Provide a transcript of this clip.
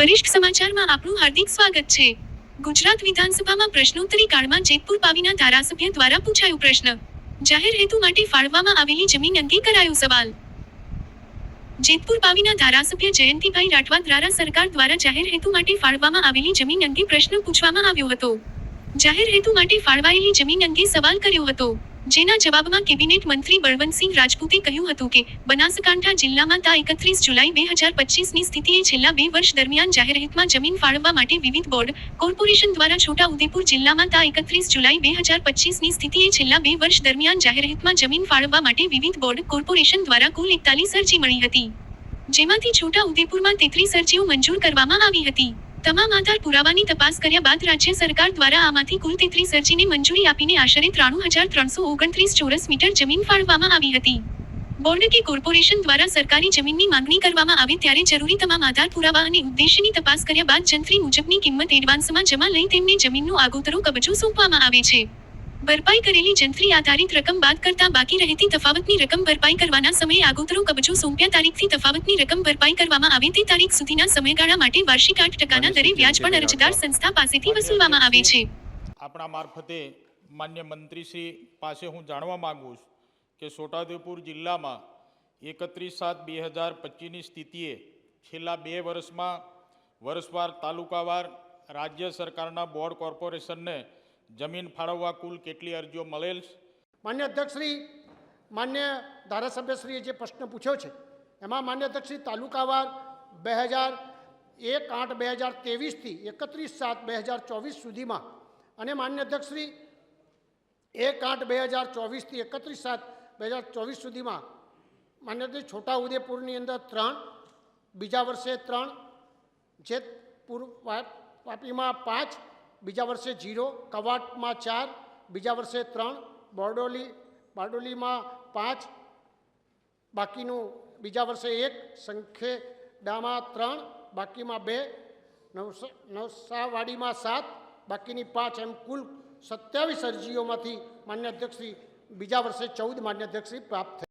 વરિષ્ઠ સમાચારમાં આપનું હાર્દિક સ્વાગત છે. ગુજરાત વિધાનસભામાં પ્રશ્નોત્તરી કાળમાં જેતપુર પાવીના ધારાસભ્ય દ્વારા પૂછાયો પ્રશ્ન. જાહેર હેતુ માટે ફાળવવામાં આવેલી જમીન અંગે કરાયો સવાલ. જેતપુર પાવીના ધારાસભ્ય જયંતિભાઈ રાઠવા દ્વારા સરકાર દ્વારા જાહેર હેતુ માટે ફાળવવામાં આવેલી જમીન અંગે પ્રશ્ન પૂછવામાં આવ્યો હતો. જાહેર હેતુ માટે ફાળવાયેલી જમીન અંગે સવાલ કર્યો હતો. જેના જવાબમાં કેબિનેટ મંત્રી બળવંતસિંહ રાજપૂતે કહ્યું હતું કે, બનાસકાંઠા જિલ્લામાં તા એકત્રીસ જુલાઈ બે હજાર પચીસની સ્થિતિએ છેલ્લા બે વર્ષ દરમિયાન જાહેરહિતમાં જમીન ફાળવવા માટે વિવિધ બોર્ડ, કોર્પોરેશન દ્વારા છોટા ઉદેપુર જિલ્લામાં તા એકત્રીસ જુલાઈ બે હજાર પચીસની સ્થિતિએ છેલ્લા બે વર્ષ દરમિયાન જાહેરહિતમાં જમીન ફાળવવા માટે વિવિધ બોર્ડ, કોર્પોરેશન દ્વારા કુલ એકતાલીસ અરજી મળી હતી. જેમાંથી છોટા ઉદેપુરમાં તેત્રીસ અરજીઓ મંજૂર કરવામાં આવી હતી. તમામ આધાર પુરાવાની તપાસ કર્યા બાદ રાજ્ય સરકાર દ્વારા આમાંથી કુલ તેત્રીસ અરજીને મંજૂરી આપીને આશરે ત્રાણું હજાર ત્રણસો ઓગણત્રીસ ચોરસ મીટર જમીન ફાળવવામાં આવી હતી. બોર્ડ કે કોર્પોરેશન દ્વારા સરકારી જમીનની માંગણી કરવામાં આવે ત્યારે જરૂરી તમામ આધાર પુરાવા અને ઉદ્દેશ્યની તપાસ કર્યા બાદ જંત્રી મુજબની કિંમત એડવાન્સમાં જમા લઈ તેમને જમીનનો આગોતરો કબજો સોંપવામાં આવે છે. ભરપાઈ કરેલી જંત્રી આધારિત રકમ બાદ કરતા બાકી રહેતી તફાવતની રકમ ભરપાઈ કરવાના સમયે આગોતરો કબજો સોંપ્યા તારીખથી તફાવતની રકમ ભરપાઈ કરવામાં આવે તે તારીખ સુધીના સમયગાળા માટે વાર્ષિક આઠ ટકાના દરે વ્યાજ પણ અરજદાર સંસ્થા પાસેથી વસૂલવામાં આવે છે. આપણા મારફતે માન્ય મંત્રીશ્રી પાસે હું જાણવા માગું છું કે છોટાઉદેપુર જિલ્લામાં એકત્રીસ સાત બે હજાર પચીસની સ્થિતિએ છેલ્લા બે વર્ષમાં વર્ષવાર તાલુકાવાર રાજ્ય સરકારના બોર્ડ કોર્પોરેશનને જમીન ફાળવવા કુલ કેટલી અરજીઓ મળેલ? માન્ય અધ્યક્ષશ્રી, માન્ય ધારાસભ્યશ્રીએ જે પ્રશ્ન પૂછ્યો છે, એમાં માન્ય અધ્યક્ષશ્રી તાલુકાવાર બે હજાર એક આઠ બે હજાર ત્રેવીસથી એકત્રીસ સાત બે હજાર ચોવીસ સુધીમાં અને માન્ય અધ્યક્ષશ્રી એક આઠ બે હજાર ચોવીસથી એકત્રીસ સાત બે હજાર ચોવીસ સુધીમાં માન્ય અધ્યક્ષ છોટા ઉદેપુરની અંદર ત્રણ, બીજા વર્ષે ત્રણ, જેતપુર વા- વાપીમાં પાંચ બીજા વર્ષે જીરો, કવાટમાં ચાર, બીજા વર્ષે ત્રણ, બોરડોલી, બારડોલીમાં પાંચ, બાકીનું બીજા વર્ષે એક, સંખેડામાં ત્રણ, બાકીમાં બે, નવસા, નવસાવાડીમાં સાત, બાકીની પાંચ એમ કુલ સત્યાવીસ અરજીઓમાંથી માન્ય અધ્યક્ષશ્રી બીજા વર્ષે ચૌદ માન્ય અધ્યક્ષશ્રી પ્રાપ્ત થઈ